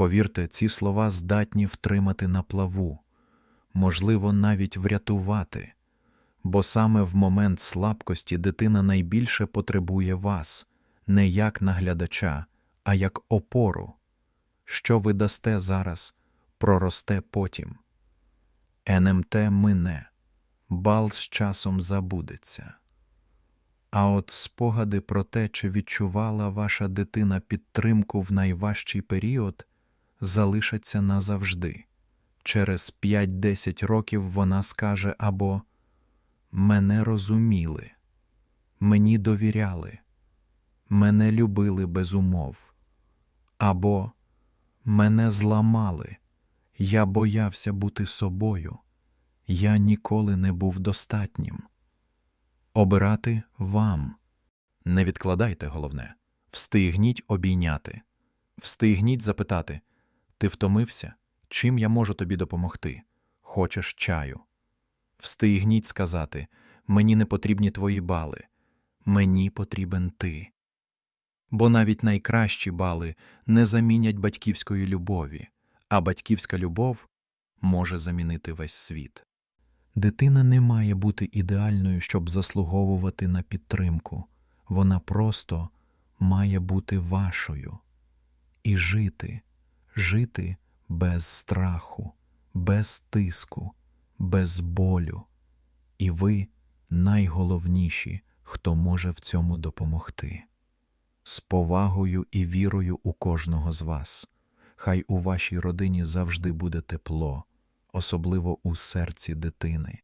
Повірте, ці слова здатні втримати на плаву, можливо, навіть врятувати, бо саме в момент слабкості дитина найбільше потребує вас, не як наглядача, а як опору. Що ви дасте зараз, проросте потім. НМТ мине, бал з часом забудеться. А от спогади про те, чи відчувала ваша дитина підтримку в найважчий період, залишаться назавжди. Через 5-10 років вона скаже або Мене розуміли, мені довіряли, мене любили без умов, або Мене зламали, я боявся бути собою, я ніколи не був достатнім. Обирати вам. Не відкладайте головне. Встигніть обійняти. Встигніть запитати Ти втомився? Чим я можу тобі допомогти? Хочеш чаю? Встигніть сказати Мені не потрібні твої бали, мені потрібен ти. Бо навіть найкращі бали не замінять батьківської любові, а батьківська любов може замінити весь світ. Дитина не має бути ідеальною, щоб заслуговувати на підтримку. Вона просто має бути вашою і жити, жити без страху, без тиску, без болю. І ви найголовніші, хто може в цьому допомогти. З повагою і вірою у кожного з вас. Хай у вашій родині завжди буде тепло, особливо у серці дитини.